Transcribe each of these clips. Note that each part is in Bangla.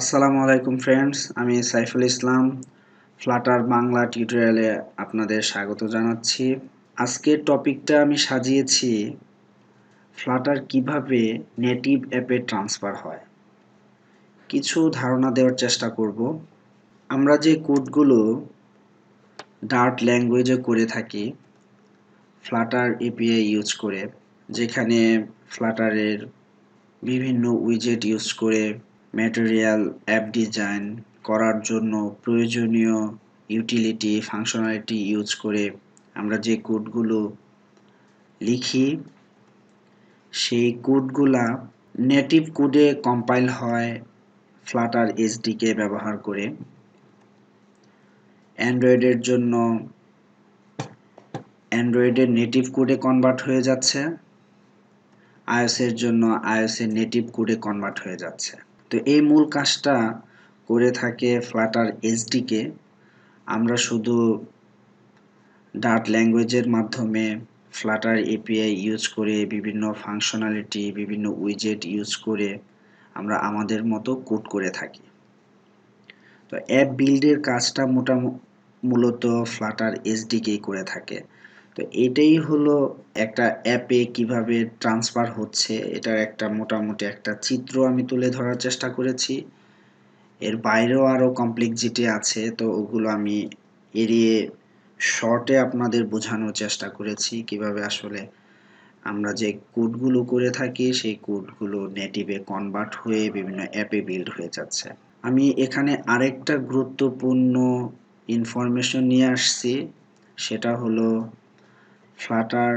আসসালামু আলাইকুম ফ্রেন্ডস আমি সাইফুল ইসলাম ফ্লাটার বাংলা টিউটোরিয়ালে আপনাদের স্বাগত জানাচ্ছি। আজকের টপিকটা আমি সাজিয়েছি ফ্লাটার কীভাবে নেটিভ অ্যাপে ট্রান্সফার হয়। কিছু ধারণা দেওয়ার চেষ্টা করব। আমরা যে কোডগুলো ডার্ট ল্যাঙ্গুয়েজে করে থাকি ফ্লাটার এপিআই ইউজ করে, যেখানে ফ্লাটারের বিভিন্ন উইজেট ইউজ করে ম্যাটেরিয়াল অ্যাপ ডিজাইন করার জন্য প্রয়োজনীয় ইউটিলিটি ফাংশনালিটি ইউজ করে আমরা যে কোডগুলো লিখি, সেই কোডগুলা নেটিভ কোডে কম্পাইল হয় ফ্লাটার এসডিকে ব্যবহার করে। অ্যান্ড্রয়েডের জন্য অ্যান্ড্রয়েডের নেটিভ কোডে কনভার্ট হয়ে যাচ্ছে। আইওসের জন্য আইওসের নেটিভ কোডে কনভার্ট হয়ে যাচ্ছে। তো এই মূল কাজটা করে থাকে ফ্লাটার এসডিকে আমরা শুধু ডার্ট ল্যাঙ্গুয়েজের মাধ্যমে ফ্লাটার এপিআই ইউজ করে বিভিন্ন ফাংশনালিটি বিভিন্ন উইজেট ইউজ করে আমরা আমাদের মতো কোড করে থাকি। তো অ্যাপ বিল্ডের কাজটা মোটা মূলত ফ্লাটার এসডিকেই করে থাকে। তো এটাই হলো একটা অ্যাপে কীভাবে ট্রান্সফার হচ্ছে, এটার একটা মোটামুটি একটা চিত্র আমি তুলে ধরার চেষ্টা করেছি। এর বাইরেও আরও কমপ্লেক্সিটি আছে, তো ওগুলো আমি এড়িয়ে শর্টে আপনাদের বোঝানোর চেষ্টা করেছি, কীভাবে আসলে আমরা যে কোডগুলো করে থাকি, সেই কোডগুলো নেটিভে কনভার্ট হয়ে বিভিন্ন অ্যাপে বিল্ড হয়ে যাচ্ছে। আমি এখানে আরেকটা গুরুত্বপূর্ণ ইনফরমেশন নিয়ে আসছি, সেটা হলো ফ্লাটার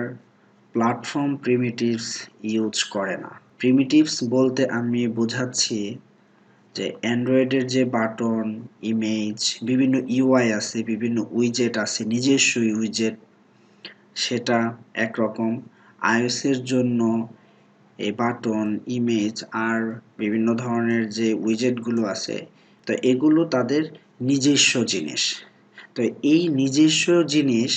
প্ল্যাটফর্ম প্রিমিটিভস ইউজ করে না। প্রিমিটিভস বলতে আমি বোঝাচ্ছি যে অ্যান্ড্রয়েডের যে বাটন ইমেজ বিভিন্ন ইউআই আছে, বিভিন্ন উইজেট আছে নিজস্ব উইজেট সেটা একরকম। আইওসের জন্য এই বাটন ইমেজ আর বিভিন্ন ধরনের যে উইজেটগুলো আছে, তো এগুলো তাদের নিজস্ব জিনিস। তো এই নিজস্ব জিনিস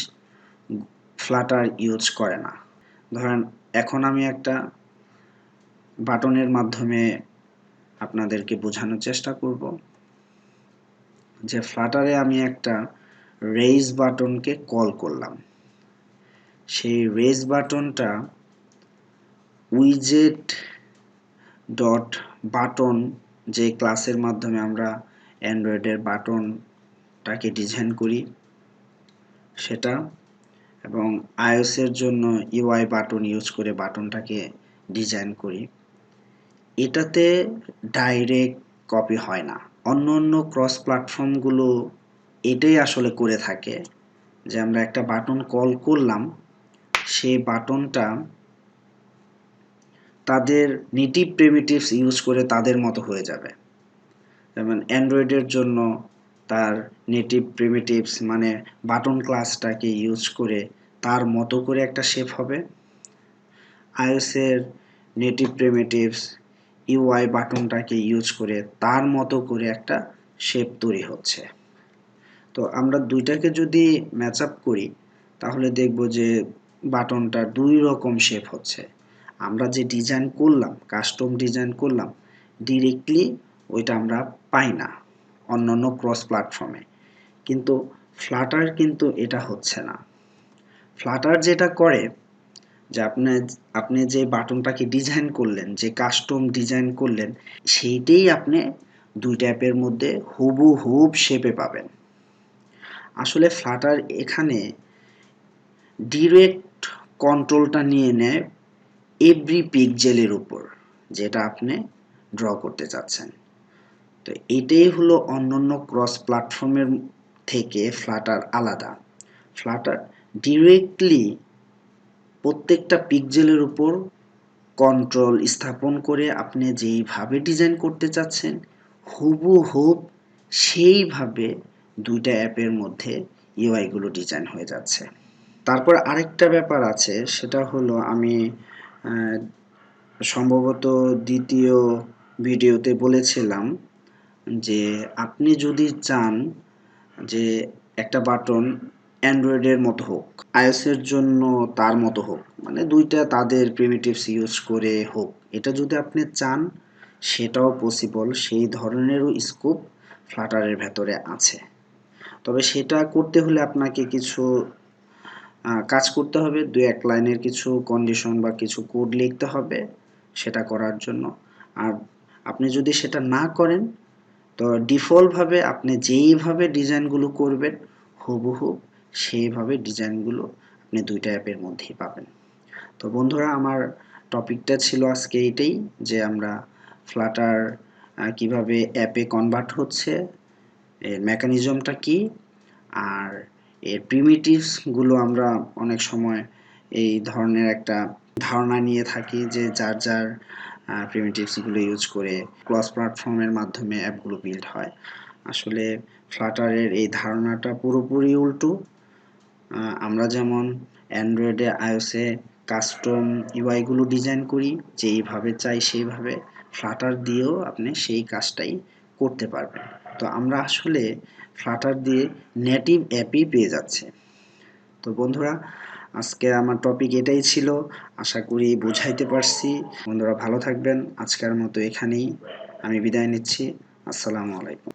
ফ্লাটার ইউজ করে না। ধরেন, এখন আমি একটা বাটনের মাধ্যমে আপনাদেরকে বোঝানোর চেষ্টা করব যে ফ্লাটারে আমি একটা রেজ বাটনকে কল করলাম। সেই রেজ বাটনটা উইজেট ডট বাটন যে ক্লাসের মাধ্যমে আমরা অ্যান্ড্রয়েডের বাটনটাকে ডিজাইন করি, সেটা এবং আইওসের জন্য ইউআই বাটন ইউজ করে বাটনটাকে ডিজাইন করি। এটাতে ডাইরেক্ট কপি হয় না। অন্য অন্য ক্রস প্ল্যাটফর্মগুলো এটাই আসলে করে থাকে যে আমরা একটা বাটন কল করলাম, সেই বাটনটা তাদের নেটিভ প্রিমিটিভস ইউজ করে তাদের মতো হয়ে যাবে। যেমন অ্যান্ড্রয়েডের জন্য তার নেটিভ প্রিমিটিভস মানে বাটন ক্লাসটাকে ইউজ করে তার মতো করে একটা শেপ হবে। আইওসের নেটিভ প্রিমিটিভস ইউআই বাটনটাকে ইউজ করে তার মতো করে একটা শেপ তৈরি হচ্ছে। তো আমরা দুইটাকে যদি ম্যাচ আপ করি, তাহলে দেখব যে বাটনটা দুই রকম শেপ হচ্ছে। আমরা যে ডিজাইন করলাম কাস্টম ডিজাইন করলাম ডিরেক্টলি ওইটা আমরা পাই না। অন্য অন্য ক্রস প্ল্যাটফর্মে কিন্তু ফ্লাটার কিন্তু এটা হচ্ছে না। ফ্লাটার যেটা করে, যে আপনি আপনি যে বাটনটাকে ডিজাইন করলেন, যে কাস্টম ডিজাইন করলেন, সেইটাই আপনি দুইটা অ্যাপের মধ্যে হুবু হুব শেপে পাবেন। আসলে ফ্লাটার এখানে ডিরেক্ট কন্ট্রোলটা নিয়ে নেয় এভরি পিকজেলের উপর, যেটা আপনি ড্র করতে চাচ্ছেন। তো এটাই হলো অন্যান্য ক্রস প্ল্যাটফর্মের থেকে ফ্লাটার আলাদা। ফ্লাটার ডিরেক্টলি প্রত্যেকটা পিকজেলের উপর কন্ট্রোল স্থাপন করে আপনি যেইভাবে ডিজাইন করতে চাচ্ছেন হুবু হুব সেইভাবে দুইটা অ্যাপের মধ্যে ইউআইগুলো ডিজাইন হয়ে যাচ্ছে। তারপর আরেকটা ব্যাপার আছে, সেটা হলো আমি সম্ভবত দ্বিতীয় ভিডিওতে বলেছিলাম যে আপনি যদি চান যে একটা বাটন অ্যান্ড্রয়েডের মতো হোক, আইওসের জন্য তার মতো হোক মানে দুইটা তাদের প্রিমিটিভস ইউজ করে হোক, এটা যদি আপনি চান, সেটাও পসিবল সেই ধরনেরও স্কোপ ফ্লাটারের ভেতরে আছে। তবে সেটা করতে হলে আপনাকে কিছু কাজ করতে হবে দু এক লাইনের কিছু কন্ডিশন বা কিছু কোড লিখতে হবে, সেটা করার জন্য। আর আপনি যদি সেটা না করেন তো ডিফল্টভাবে আপনি যেইভাবে ডিজাইনগুলো করবেন, হুবহু সেইভাবে ডিজাইনগুলো আপনি দুইটা অ্যাপের মধ্যেই পাবেন। তো বন্ধুরা, আমার টপিকটা ছিল আজকে এইটাই যে আমরা ফ্লাটার কীভাবে অ্যাপে কনভার্ট হচ্ছে, এর মেকানিজমটা কি, আর এর প্রিমিটিভসগুলো আমরা অনেক সময় এই ধরনের একটা ধারণা নিয়ে থাকি যে যার যার প্রিমিটিভসগুলো ইউজ করে ক্রস প্ল্যাটফর্মের মাধ্যমে অ্যাপগুলো বিল্ড হয়। আসলে ফ্লাটারের এই ধারণাটা পুরোপুরি উল্টো। আমরা যেমন অ্যান্ড্রয়েডে আইওসে কাস্টম ইউআইগুলো ডিজাইন করি, যেইভাবে চাই সেইভাবে ফ্লাটার দিয়েও আপনি সেই কাজটাই করতে পারবেন। তো আমরা আসলে ফ্লাটার দিয়ে নেটিভ অ্যাপই পেয়ে যাচ্ছে। তো বন্ধুরা আজকে আমার টপিক এটাই ছিল। আশা করি বোঝাইতে পারছি। বন্ধুরা ভালো থাকবেন। আজকের মতো এখানেই আমি বিদায় নিচ্ছি। আসসালামু আলাইকুম।